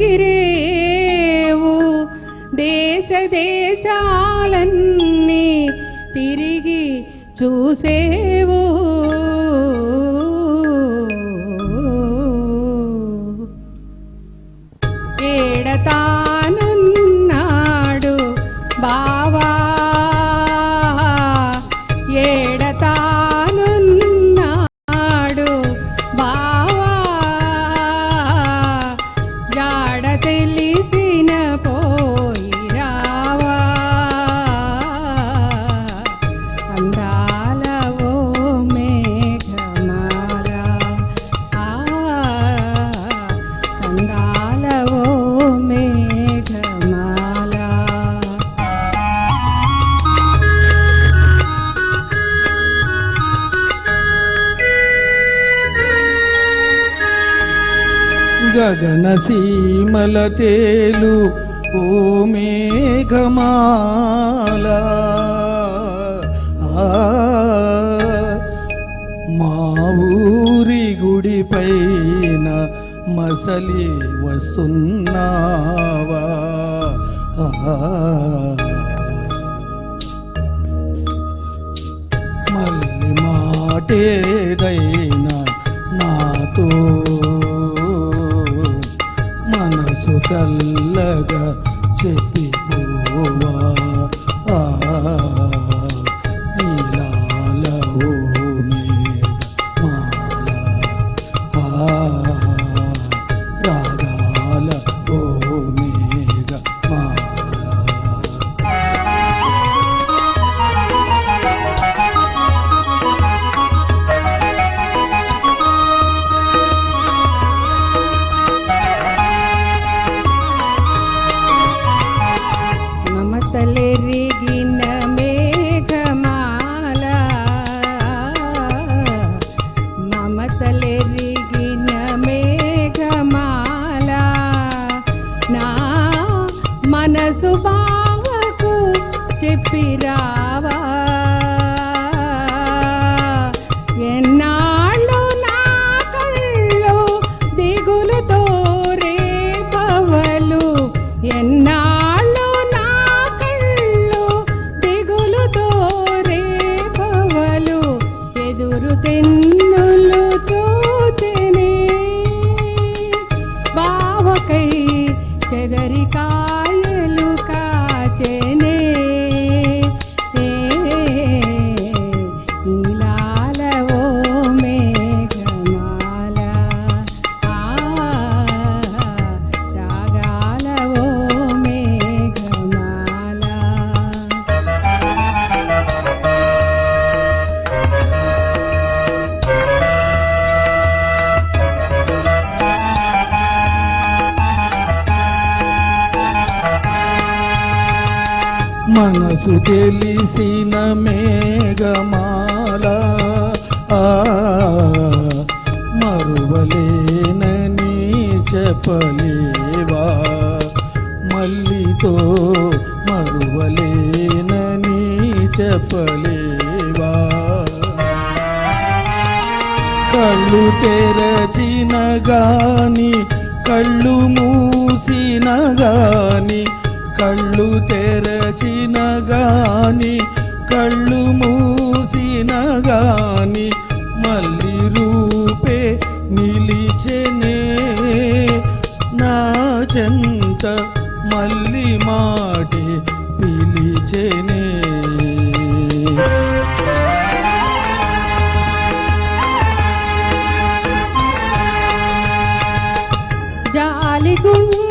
ఎగిరేవు దేశ దేశాలన్నీ తిరిగి చూసేవు. గగన తేలు ఓ మేఘమాల. మా ఊరి గుడి పైన మసలి వస్తున్నావా? మళ్ళీ మాటేదైనా నాతో చల్లగా చెప్పి బావకు చెప్పిరావా? ఎన్నాళ్ళు నా కళ్ళు దిగులుతో రేపవలు? ఎన్నాళ్ళు నా మనసు తెలిసిన మేఘమాల ఆ మరువలేనని చెప్పలేవా? మల్లితో మరువలేనని చెప్పలేవా? కళ్ళు తెరచిన గాని కళ్ళు మూసిన గాని కళ్ళు తెరచిన గాని కళ్ళు మూసిన గాని మళ్ళీ రూపే నిలిచెనే. నా చెంత మళ్ళీ మాటే పిలిచెనే. జాలిగుండె